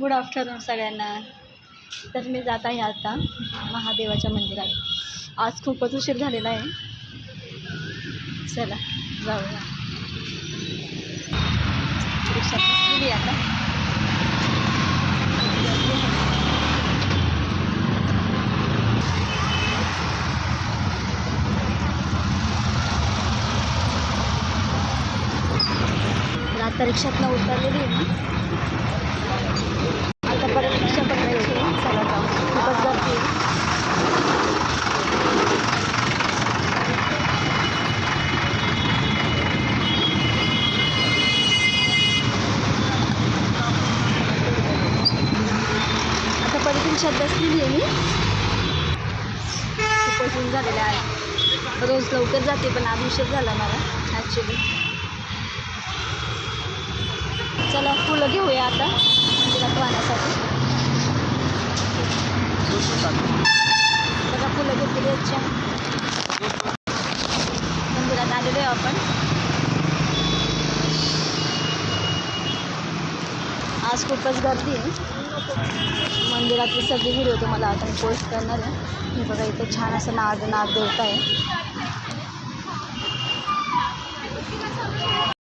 Good afternoon सगळ्यांना. तर मी जात आहे आता महादेवाच्या मंदिरात. आज खूपच उशीर झालेला आहे. चला जाऊया. रिक्षात आता तर आता रिक्षातनं उतरलेली आहे ना आता परत रिक्षा पकडायची आहे. चला जाऊ खूपच गर्दी आहे. आता परत रिक्षात बसलेली आहे मी. खूपच ऊन झालेलं आहे. रोज लवकर जाते पण आज उशीर झाला मला ॲक्च्युली चला फुलं घेऊया आता तिला वाहण्यासाठी बघा फुलं घेतलेली आहेत छान. मंदिरात आलेलो आहे आपण. आज खूपच गर्दी आहे. मंदिरातली सगळी व्हिडिओ तुम्हाला आता पोस्ट करणार आहे. हे बघा इथे छान असं नाग नाग देवता आहे.